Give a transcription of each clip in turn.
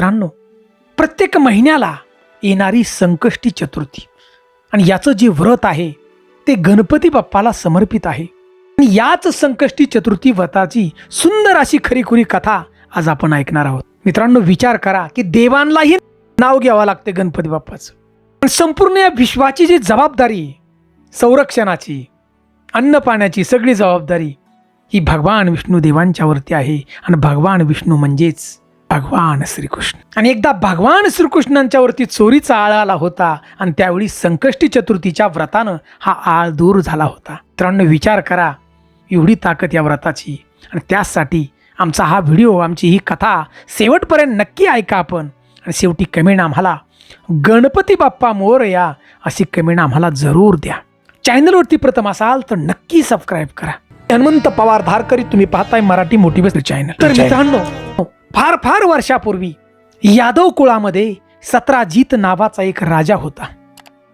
मित्रांनो प्रत्येक महिन्याला येणारी संकष्टी चतुर्थी. आणि याचं जे व्रत आहे ते गणपती बाप्पाला समर्पित आहे. आणि याच संकष्टी चतुर्थी व्रताची सुंदर अशी खरीखुरी कथा आज आपण ऐकणार आहोत. मित्रांनो विचार करा की देवांनाही नाव घ्यावं लागते गणपती बाप्पाचं. पण संपूर्ण या विश्वाची जी जबाबदारी संरक्षणाची अन्न पाण्याची सगळी जबाबदारी ही भगवान विष्णू देवांच्यावरती आहे. आणि भगवान विष्णू म्हणजेच भगवान श्रीकृष्ण. आणि एकदा भगवान श्रीकृष्णांच्यावरती चोरीचा आळ आला होता आणि त्यावेळी संकष्टी चतुर्थीच्या व्रतानं हा आळ दूर झाला होता. मित्रांनो विचार करा एवढी ताकद या व्रताची. आणि त्यासाठी आमचा हा व्हिडिओ आमची ही कथा शेवटपर्यंत नक्की ऐका आपण. आणि शेवटी कमेंट आम्हाला गणपती बाप्पा मोर या अशी कमेंट आम्हाला जरूर द्या. चॅनलवरती प्रथम असाल तर नक्की सबस्क्राईब करा. हनुमंत पवार धारकरी तुम्ही पाहताय मराठी मोटिवेशनल चॅनल. तर मित्रांनो फार फार वर्षापूर्वी यादव कुळामध्ये सत्राजित नावाचा एक राजा होता.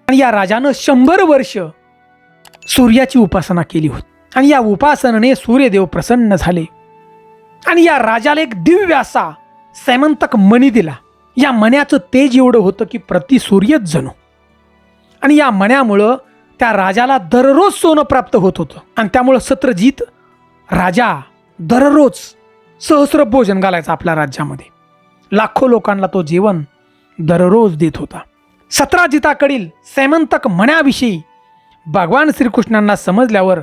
आणि या राजानं शंभर वर्ष सूर्याची उपासना केली होती. आणि या उपासनेने सूर्यदेव प्रसन्न झाले. आणि या राजाला एक दिव्य असा सैमंतक मणी दिला. या मण्याचं तेज एवढं होतं की प्रति सूर्यच जणू. आणि या मण्यामुळं त्या राजाला दररोज सोनं प्राप्त होत होतं. आणि त्यामुळं सत्रजीत राजा दररोज सहस्र भोजन घालायचा आपल्या राज्यामध्ये. लाखो लोकांना तो जीवन दररोज देत होता. सत्राजिताकडील सैमंतक मण्याविषयी भगवान श्रीकृष्णांना समजल्यावर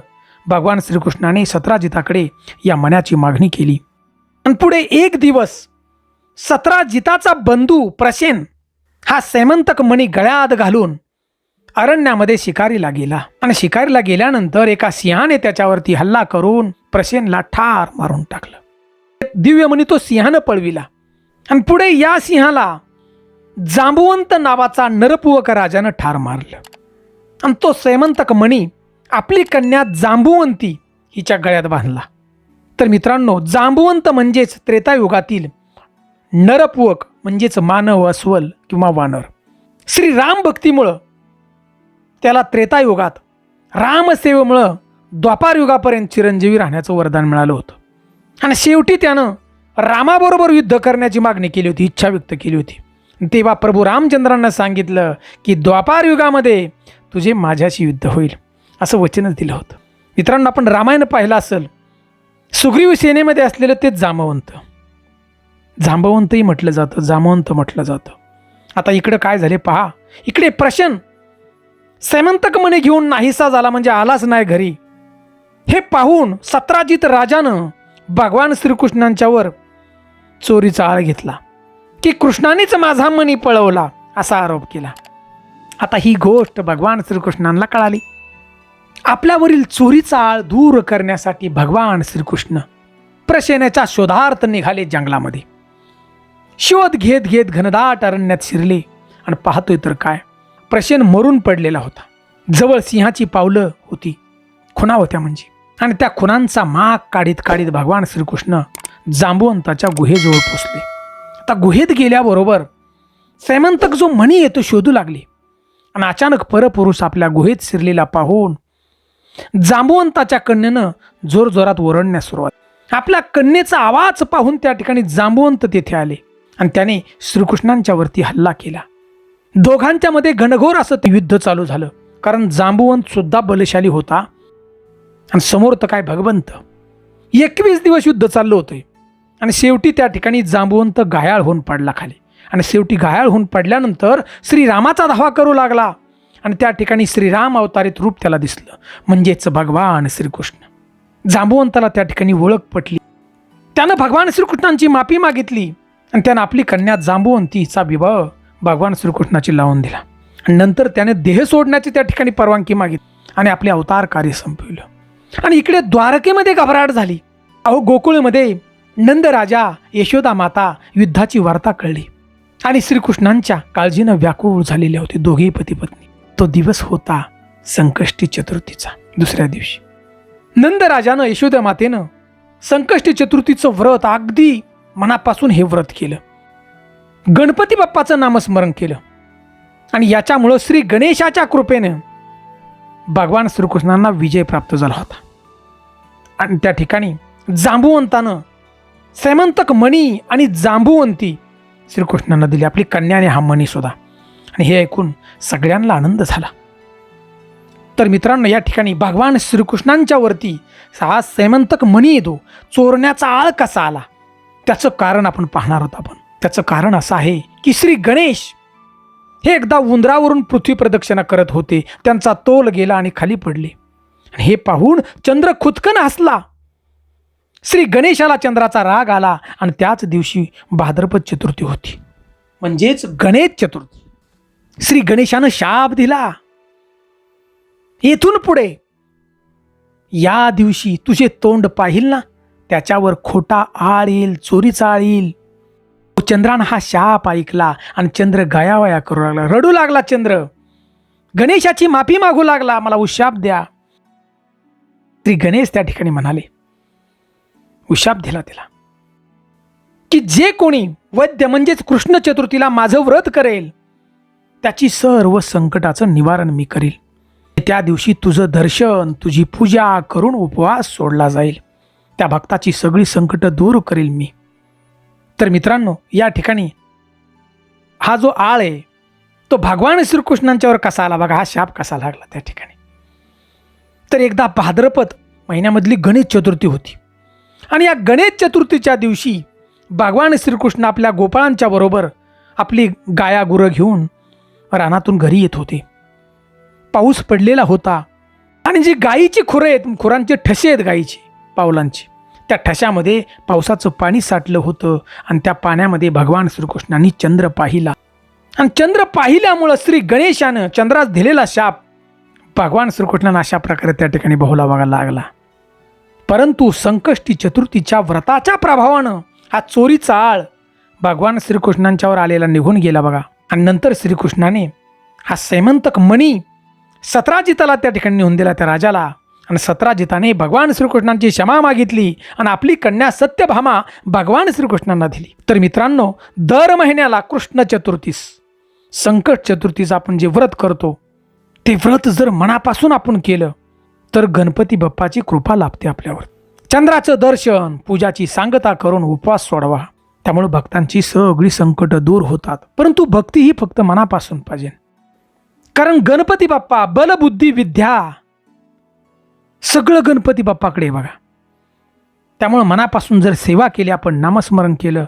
भगवान श्रीकृष्णाने सत्राजिताकडे या मण्याची मागणी केली. आणि पुढे एक दिवस सतराजिताचा बंधू प्रसेन हा सैमंतक मणी गळ्यात घालून अरण्यामध्ये शिकारीला गेला. आणि शिकारीला गेल्यानंतर एका सिंहाने त्याच्यावरती हल्ला करून प्रसेनला ठार मारून टाकलं. दिव्य मणी तो सिंहानं पळविला. आणि पुढे या सिंहाला जांबुवंत नावाचा नरपुवक राजानं ठार मारलं. आणि तो सैमंतक मणी आपली कन्या जांबुवंती हिच्या गळ्यात बांधला. तर मित्रांनो जांबुवंत म्हणजेच त्रेतायुगातील नरपुवक म्हणजेच मानव अस्वल किंवा वानर. श्री राम भक्तीमुळं त्याला त्रेतायुगात रामसेवेमुळं द्वापार युगापर्यंत चिरंजीवी राहण्याचं वरदान मिळालं होतं. आणि शेवटी त्यानं रामाबरोबर युद्ध करण्याची मागणी केली होती इच्छा व्यक्त केली होती. तेव्हा प्रभू रामचंद्रांना सांगितलं की द्वापार युगामध्ये तुझे माझ्याशी युद्ध होईल. असं वचनच दिलं होतं. मित्रांनो आपण रामायण पाहिलं असेल सुग्रीव सेनेमध्ये असलेलं तेच जांबवंत. जांबवंतही म्हटलं जातं जामवंत म्हटलं जातं. आता इकडं काय झाले पहा. इकडे प्रशन. सैमंतक म्हणे घेऊन नाहीसा झाला म्हणजे आलाच नाही घरी. हे पाहून सत्राजित राजानं भगवान श्रीकृष्णांच्यावर चोरीचा आळ घेतला. की कृष्णानेच माझा मनी पळवला असा आरोप केला. आता ही गोष्ट भगवान श्रीकृष्णांना कळाली. आपल्यावरील चोरीचा आळ दूर करण्यासाठी भगवान श्रीकृष्ण प्रसेनेच्या शोधार्थ निघाले जंगलामध्ये. शोध घेत घेत घनदाट अरण्यात शिरले आणि पाहतोय तर काय प्रसेन मरून पडलेला होता. जवळ सिंहाची पावलं होती. खुणा होत्या म्हणजे. आणि त्या खुनांचा माग काढीत काढीत भगवान श्रीकृष्ण जांबुवंताच्या गुहेजवळ पोचले. आता गुहेत गेल्याबरोबर सैमंतक जो मणी येतो शोधू लागले. आणि अचानक परपुरुष आपल्या गुहेत शिरलेला पाहून जांबुवंताच्या कन्येनं जोरजोरात ओरडण्यास सुरुवात आपल्या कन्येचा आवाज पाहून त्या ठिकाणी जांबुवंत तेथे आले. आणि त्याने श्रीकृष्णांच्यावरती हल्ला केला. दोघांच्या मध्ये घनघोर असं ते युद्ध चालू झालं. कारण जांबुवंत सुद्धा बलशाली होता. आणि समोर तर काय भगवंत. एकवीस दिवस युद्ध चाललं होतं. आणि शेवटी त्या ठिकाणी जांबुवंत गायाळ होऊन पडला खाली. आणि शेवटी गायाळ होऊन पडल्यानंतर श्रीरामाचा धावा करू लागला. आणि त्या ठिकाणी श्रीराम अवतारित रूप त्याला दिसलं. म्हणजेच भगवान श्रीकृष्ण. जांबुवंताला त्या ठिकाणी ओळख पटली. त्यानं भगवान श्रीकृष्णांची माफी मागितली. आणि त्यानं आपली कन्या जांबुवंतीचा विवाह भगवान श्रीकृष्णाची लावून दिला. आणि नंतर त्याने देह सोडण्याची त्या ठिकाणी परवानगी मागितली. आणि आपले अवतार कार्य संपविलं. आणि इकडे द्वारकेमध्ये घबराट झाली. अहो गोकुळमध्ये नंदराजा यशोदा माता युद्धाची वार्ता कळली. आणि श्रीकृष्णांच्या काळजीनं व्याकुळ झालेले होते दोघेही पती पत्नी. तो दिवस होता संकष्टी चतुर्थीचा दुसऱ्या दिवशी. नंदराजानं यशोदा मातेनं संकष्टी चतुर्थीचं व्रत अगदी मनापासून हे व्रत केलं. गणपती बाप्पाचं नामस्मरण केलं. आणि याच्यामुळं श्री गणेशाच्या कृपेनं भगवान श्रीकृष्णांना विजय प्राप्त झाला होता. आणि त्या ठिकाणी जांबुवंतानं सैमंतक मणी आणि जांबुवंती श्रीकृष्णांना दिली. आपली कन्याने हा मणी सुद्धा. आणि हे ऐकून सगळ्यांना आनंद झाला. तर मित्रांनो या ठिकाणी भगवान श्रीकृष्णांच्या वरती हा सैमंतक मणी येतो. चोरण्याचा आळ कसा आला? त्याचं कारण आपण पाहणार आहोत आपण. त्याचं कारण असं आहे की श्री गणेश हे एकदा उंदरावरून पृथ्वी प्रदक्षिणा करत होते. त्यांचा तोल गेला आणि खाली पडले. हे पाहून चंद्र खुदकन हसला. श्री गणेशाला चंद्राचा राग आला आणि त्याच दिवशी भाद्रपद चतुर्थी होती. म्हणजेच गणेश चतुर्थी. श्री गणेशानं शाप दिला. येथून पुढे. या दिवशी तुझे तोंड पाहिल ना? त्याच्यावर खोटा आळ येईल चोरीचा आळ येईल चंद्रानं हा शाप ऐकला आणि चंद्र गयावया करू लागला. रडू लागला चंद्र. गणेशाची माफी मागू लागला. मला उशाप द्या. श्री गणेश त्या ठिकाणी म्हणाले उशाप दिला तिला. की जे कोणी वैद्य म्हणजेच कृष्ण चतुर्थीला माझं व्रत करेल त्याची सर्व संकटाचं निवारण मी करील. त्या दिवशी तुझं दर्शन तुझी पूजा करून उपवास सोडला जाईल. त्या भक्ताची सगळी संकट दूर करील मी. तर मित्रांनो या ठिकाणी हा जो आळ आहे तो भगवान श्रीकृष्णांच्यावर कसा आला बघा हा शाप कसा लागला त्या ठिकाणी. तर एकदा भाद्रपद महिन्यामधली गणेश चतुर्थी होती. आणि या गणेश चतुर्थीच्या दिवशी भगवान श्रीकृष्ण आपल्या गोपाळांच्या बरोबर आपली गाया गुरं घेऊन रानातून घरी येत होते. पाऊस पडलेला होता. आणि जी गायीची खुरं आहेत खुरांचे ठसे आहेत गायीची पावलांची त्या ठशामध्ये पावसाचं पाणी साठलं होतं आणि त्या पाण्यामध्ये भगवान श्रीकृष्णांनी चंद्र पाहिला. आणि चंद्र पाहिल्यामुळं श्री गणेशानं चंद्रास दिलेला शाप भगवान श्रीकृष्णांना अशा प्रकारे त्या ठिकाणी बहुला बघायला लागला. परंतु संकष्टी चतुर्थीच्या व्रताच्या प्रभावानं हा चोरीचा आळ भगवान श्रीकृष्णांच्यावर आलेला निघून गेला बघा. आणि नंतर श्रीकृष्णाने हा सैमंतक मणी सतराजिताला त्या ठिकाणी नेऊन दिला त्या राजाला. आणि सतराजिताने भगवान श्रीकृष्णांची क्षमा मागितली आणि आपली कन्या सत्यभामा भगवान श्रीकृष्णांना दिली. तर मित्रांनो दर महिन्याला कृष्ण चतुर्थीस संकट चतुर्थीस आपण जे व्रत करतो ते व्रत जर मनापासून आपण केलं तर गणपती बाप्पाची कृपा लाभते आपल्यावर. चंद्राचं दर्शन पूजाची सांगता करून उपवास सोडवा. त्यामुळे भक्तांची सगळी संकट दूर होतात. परंतु भक्ती ही फक्त मनापासून पाहिजे. कारण गणपती बाप्पा बलबुद्धी विद्या सगळं गणपती बाप्पाकडे बघा. त्यामुळं मनापासून जर सेवा केली आपण नामस्मरण केलं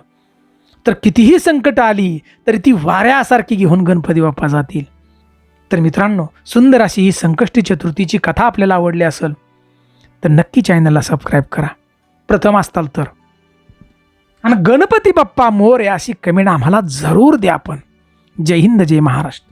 तर कितीही संकट आली तरी ती वाऱ्यासारखी घेऊन गणपती बाप्पा जातील. तर मित्रांनो सुंदर अशी ही संकष्टी चतुर्थीची कथा आपल्याला आवडली असेल तर नक्की चॅनलला सबस्क्राईब करा. प्रथम असताल तर. आणि गणपती बाप्पा मोर या अशी कमेंट आम्हाला जरूर द्या आपण. जय हिंद जय महाराष्ट्र.